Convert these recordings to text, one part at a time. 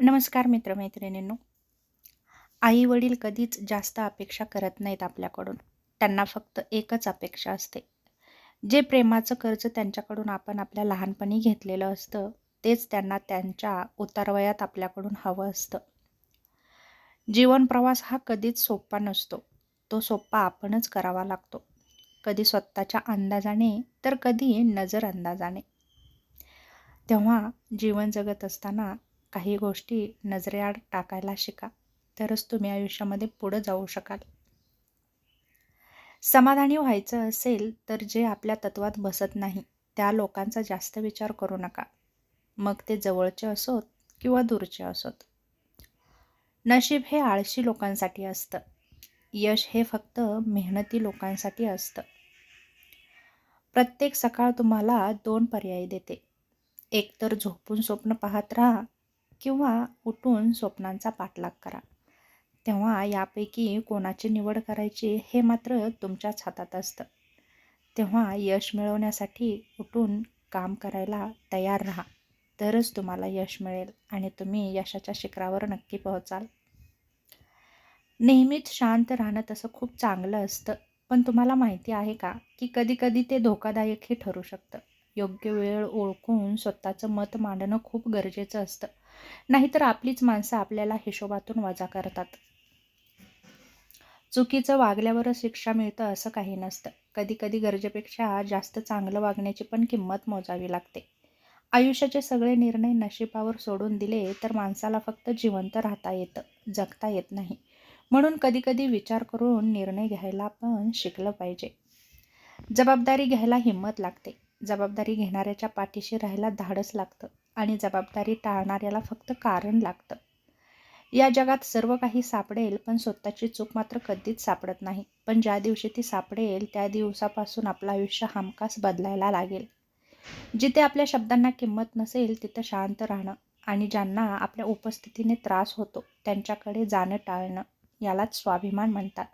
नमस्कार मित्रमैत्रिणींनो. आई वडील कधीच जास्त अपेक्षा करत नाहीत आपल्याकडून. त्यांना फक्त एकच अपेक्षा असते. जे प्रेमाचं कर्ज त्यांच्याकडून आपण आपल्या लहानपणी घेतलेलं असतं तेच त्यांना त्यांच्या उतारवयात आपल्याकडून हवं असतं. जीवन प्रवास हा कधीच सोपा नसतो. तो सोपा आपणच करावा लागतो. कधी स्वतःच्या अंदाजाने तर कधी नजर अंदाजाने तेव्हा जीवन जगत असताना काही गोष्टी नजरेआड टाकायला शिका. तरच तुम्ही आयुष्यामध्ये पुढं जाऊ शकाल. समाधानी व्हायचं असेल तर जे आपल्या तत्वात बसत नाही त्या लोकांचा जास्त विचार करू नका. मग ते जवळचे असोत किंवा दूरचे असोत. नशीब हे आळशी लोकांसाठी असतं. यश हे फक्त मेहनती लोकांसाठी असतं. प्रत्येक सकाळ तुम्हाला दोन पर्याय देते. एकतर झोपून स्वप्न पाहत राहा किंवा उठून स्वप्नांचा पाठलाग करा. तेव्हा यापैकी कोणाची निवड करायची हे मात्र तुमच्याच हातात असतं. तेव्हा यश मिळवण्यासाठी उठून काम करायला तयार राहा. तरच तुम्हाला यश मिळेल आणि तुम्ही यशाच्या शिखरावर नक्की पोहोचाल. नेहमीच शांत राहणं तसं खूप चांगलं असतं. पण तुम्हाला माहिती आहे का की कधीकधी ते धोकादायकही ठरू शकतं. योग्य वेळ ओळखून स्वतःचं मत मांडणं खूप गरजेचं असतं. नाहीतर आपलीच माणसं आपल्याला हिशोबातून वजा करतात. चुकीचं वागल्यावरच शिक्षा मिळतं असं काही नसतं. कधी कधी गरजेपेक्षा जास्त चांगलं वागण्याची पण किंमत मोजावी लागते. आयुष्याचे सगळे निर्णय नशिबावर सोडून दिले तर माणसाला फक्त जिवंत राहता येतं जगता येत नाही. म्हणून कधीकधी विचार करून निर्णय घ्यायला पण शिकलं पाहिजे. जबाबदारी घ्यायला हिंमत लागते. जबाबदारी घेणाऱ्याच्या पाठीशी राहायला धाडस लागतं. आणि जबाबदारी टाळणाऱ्याला फक्त कारण लागतं. या जगात सर्व काही सापडेल पण स्वतःची चूक मात्र कधीच सापडत नाही. पण ज्या दिवशी ती सापडेल त्या दिवसापासून आपलं आयुष्य हमखास बदलायला लागेल. जिथे आपल्या शब्दांना किंमत नसेल तिथं शांत राहणं आणि ज्यांना आपल्या उपस्थितीने त्रास होतो त्यांच्याकडे जाणं टाळणं यालाच स्वाभिमान म्हणतात.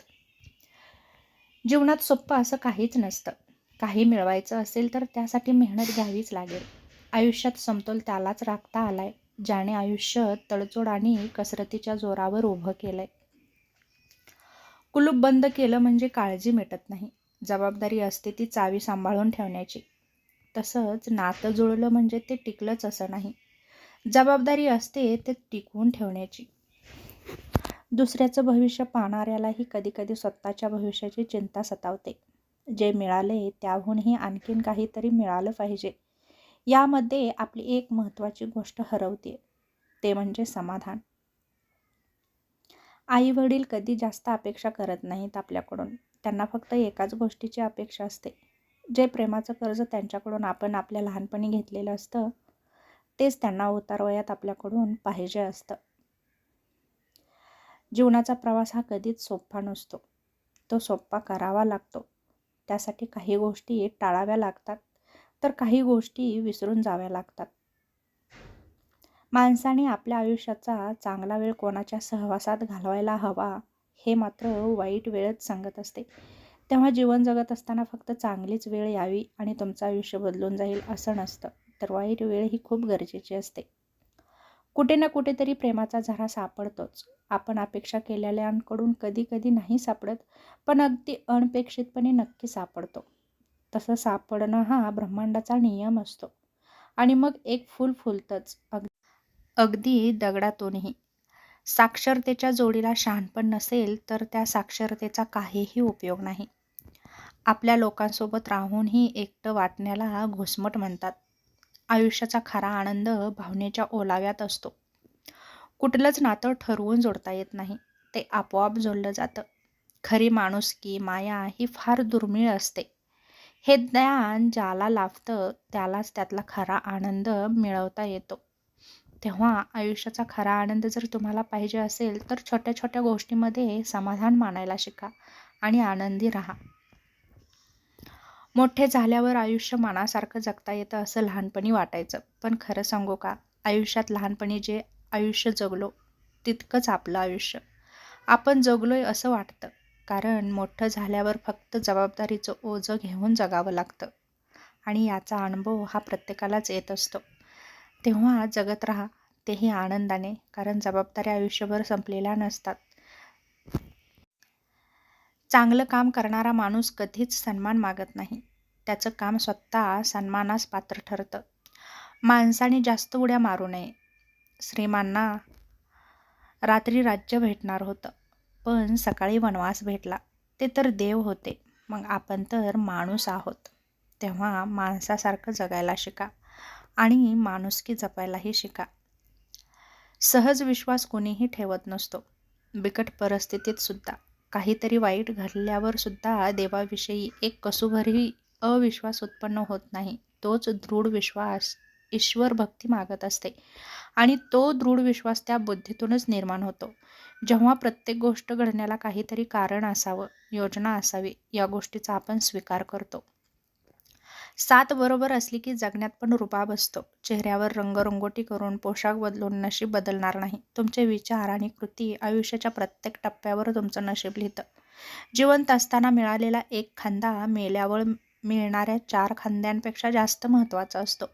जीवनात सोप्पं असं काहीच नसतं. काही मिळवायचं असेल तर त्यासाठी मेहनत घ्यावीच लागेल. आयुष्यात समतोल त्यालाच राखता आलाय ज्याने आयुष्य तडजोड आणि कसरतीच्या जोरावर उभं केलंय. कुलूप बंद केलं म्हणजे काळजी मिटत नाही. जबाबदारी असते ती चावी सांभाळून ठेवण्याची. तसंच नातं जुळलं म्हणजे ते टिकलंच असं नाही. जबाबदारी असते ते टिकवून ठेवण्याची. दुसऱ्याचं भविष्य पाहणाऱ्यालाही कधीकधी स्वतःच्या भविष्याची चिंता सतावते. जे मिळाले त्याहूनही आणखीन काहीतरी मिळालं पाहिजे. यामध्ये आपली एक महत्त्वाची गोष्ट हरवते ते म्हणजे समाधान. आई वडील कधी जास्त अपेक्षा करत नाहीत आपल्याकडून. त्यांना फक्त एकाच गोष्टीची अपेक्षा असते. जे प्रेमाचं कर्ज त्यांच्याकडून आपण आपल्या लहानपणी घेतलेलं असतं तेच त्यांना उतारवयात आपल्याकडून पाहिजे असतं. जीवनाचा प्रवास हा कधीच सोपा नसतो. तो सोप्पा करावा लागतो. त्यासाठी काही गोष्टी टाळाव्या लागतात. तर काही गोष्टी विसरून जाव्या लागतात. माणसाने आपल्या आयुष्याचा चांगला वेळ कोणाच्या सहवासात घालवायला हवा हे मात्र वाईट वेळच सांगत असते. तेव्हा जीवन जगत असताना फक्त चांगलीच वेळ यावी आणि तुमचं आयुष्य बदलून जाईल असं नसतं तर वाईट वेळ ही खूप गरजेची असते. कुठे ना कुठेतरी प्रेमाचा झरा सापडतोच. आपण अपेक्षा केलेल्यांकडून कधी कधी नाही सापडत पण अगदी अनपेक्षितपणे नक्की सापडतो. तसं सापडणं हा ब्रह्मांडाचा नियम असतो. आणि मग एक फूल फुलतंच. अग अगदी दगडातूनही. साक्षरतेच्या जोडीला शहाणपण नसेल तर त्या साक्षरतेचा काहीही उपयोग नाही. आपल्या लोकांसोबत राहूनही एकटं वाटण्याला घुसमट म्हणतात. आयुष्याचा खरा आनंद भावनेच्या ओलाव्यात असतो. कुठलंच नातं ठरवून जोडता येत नाही. ते आपोआप जोडलं जातं. खरी माणुसकी माया ही फार दुर्मिळ असते. हे ज्ञान ज्याला लाभतं त्यालाच त्यातला खरा आनंद मिळवता येतो. तेव्हा आयुष्याचा खरा आनंद जर तुम्हाला पाहिजे असेल तर छोट्या छोट्या गोष्टीमध्ये समाधान मानायला शिका आणि आनंदी राहा. मोठे झाल्यावर आयुष्य मनासारखं जगता येतं असं लहानपणी वाटायचं. पण खरं सांगू का? आयुष्यात लहानपणी जे आयुष्य जगलो तितकंच आपलं आयुष्य. आपण जगलोय असं वाटतं. कारण मोठं झाल्यावर फक्त जबाबदारीचं ओझं घेऊन जगावं लागतं. आणि याचा अनुभव हा प्रत्येकालाच येत असतो. तेव्हा जगत राहा तेही आनंदाने कारण जबाबदाऱ्या आयुष्यभर संपलेल्या नसतात. चांगलं काम करणारा माणूस कधीच सन्मान मागत नाही. त्याचं काम स्वतः सन्मानास पात्र ठरतं. माणसाने जास्त उड्या मारू नये. श्रीमांना रात्री राज्य भेटणार होतं. पण सकाळी वनवास भेटला. ते तर देव होते. मग आपण तर माणूस आहोत. तेव्हा माणसासारखं जगायला शिका. आणि माणुसकी जपायलाही शिका. सहज विश्वास कोणीही ठेवत नसतो. बिकट परिस्थितीत सुद्धा. काहीतरी वाईट घडल्यावर सुद्धा देवाविषयी एक कसुभरही अविश्वास उत्पन्न होत नाही. तोच दृढ विश्वास ईश्वर भक्ती मागत असते. आणि तो दृढ विश्वास त्या बुद्धीतूनच निर्माण होतो. जेव्हा प्रत्येक गोष्ट घडण्याला काहीतरी कारण असावं योजना असावी या गोष्टीचा आपण स्वीकार करतो. सात बरोबर असली की जगण्यात पण रुबाब असतो. चेहऱ्यावर रंगरंगोटी करून पोशाख बदलून नशीब बदलणार नाही. तुमचे विचार आणि कृती आयुष्याच्या प्रत्येक टप्प्यावर तुमचं नशीब लिहितं. जिवंत असताना मिळालेला एक खांदा मेल्यावर मिळणाऱ्या चार खांद्यांपेक्षा जास्त महत्त्वाचा असतो.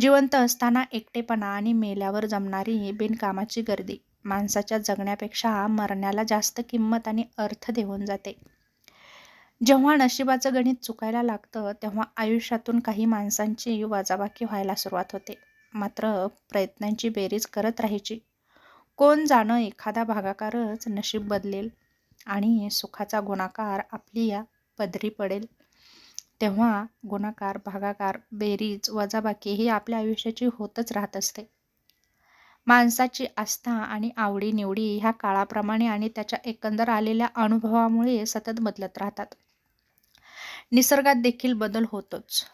जिवंत असताना एकटेपणा आणि मेल्यावर जमणारी बिनकामाची गर्दी. माणसाच्या जगण्यापेक्षा मरण्याला जास्त किंमत आणि अर्थ देऊन जाते. जेव्हा नशिबाचं गणित चुकायला लागतं तेव्हा आयुष्यातून काही माणसांची वजाबाकी व्हायला सुरुवात होते. मात्र प्रयत्नांची बेरीज करत राहायची. कोण जाणं एखादा भागाकारच नशीब बदलेल आणि सुखाचा गुणाकार आपली या पदरी पडेल. तेव्हा गुणाकार भागाकार बेरीज वजाबाकी ही आपल्या आयुष्याची होतच राहत असते. माणसाची आस्था आणि आवडीनिवडी ह्या काळाप्रमाणे आणि त्याच्या एकंदर आलेल्या अनुभवामुळे सतत बदलत राहतात. निसर्गात देखील बदल होतोच.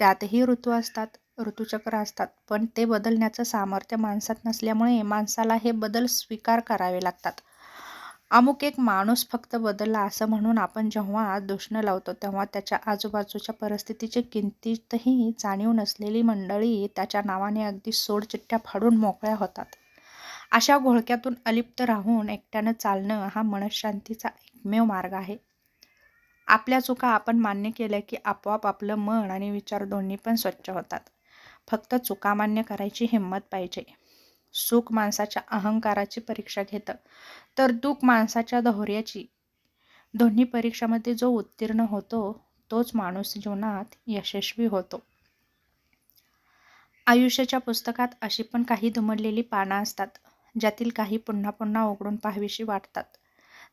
त्यातही ऋतू असतात ऋतुचक्र असतात पण ते बदलण्याचं सामर्थ्य माणसात नसल्यामुळे माणसाला हे बदल स्वीकार करावे लागतात. अमुक एक माणूस फक्त बदलला असं म्हणून आपण जेव्हा दुष्ण लावतो तेव्हा त्याच्या आजूबाजूच्या परिस्थितीची किंमतीतही जाणीव नसलेली मंडळी त्याच्या नावाने अगदी सोडचिट्ट्या फाडून मोकळ्या होतात. अशा घोळक्यातून अलिप्त राहून एकट्यानं चालणं हा मनशांतीचा एकमेव मार्ग आहे. आपल्या चुका आपण मान्य केल्या की आपोआप आपलं मन आणि विचार दोन्ही पण स्वच्छ होतात. फक्त चुका मान्य करायची हिंमत पाहिजे. सुख माणसाच्या अहंकाराची परीक्षा घेतं. तर दुःख माणसाच्या धौर्याची. दोन्ही परीक्षामध्ये जो उत्तीर्ण होतो तोच माणूस जीवनात यशस्वी होतो. आयुष्याच्या पुस्तकात अशी पण काही दुमडलेली पानं असतात ज्यातील काही पुन्हा पुन्हा उघडून पाहावीशी वाटतात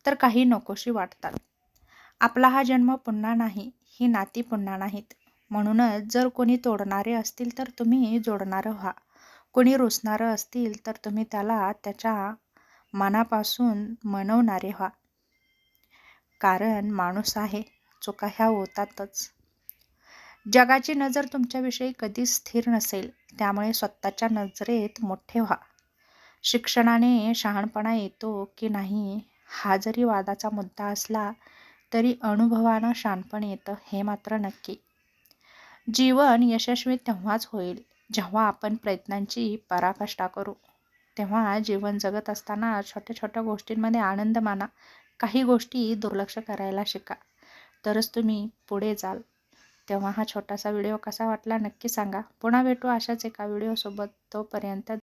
तर काही नकोशी वाटतात. आपला हा जन्म पुन्हा नाही ही नाती पुन्हा नाहीत. म्हणूनच जर कोणी तोडणारे असतील तर तुम्ही जोडणारं व्हा. कोणी रुसणारं असतील तर तुम्ही त्याला त्याच्या मनापासून मनवणारे व्हा. कारण माणूस आहे चुका ह्या होतातच. जगाची नजर तुमच्याविषयी कधीच स्थिर नसेल त्यामुळे स्वतःच्या नजरेत मोठे व्हा. शिक्षणाने शहाणपणा येतो की नाही हा जरी वादाचा मुद्दा असला तरी अनुभवानं शहाणपण येतं हे मात्र नक्की. जीवन यशस्वी तेव्हाच होईल जेव्हा आपण प्रयत्नांची पराकाष्ठा करू तेव्हा जीवन जगत असताना छोट्या छोट्या गोष्टींमध्ये आनंद माना. काही गोष्टी दुर्लक्ष करायला शिका. तरच तुम्ही पुढे जाल. तेव्हा हा छोटासा व्हिडिओ कसा वाटला नक्की सांगा. पुन्हा भेटू अशाच एका व्हिडिओसोबत. तोपर्यंत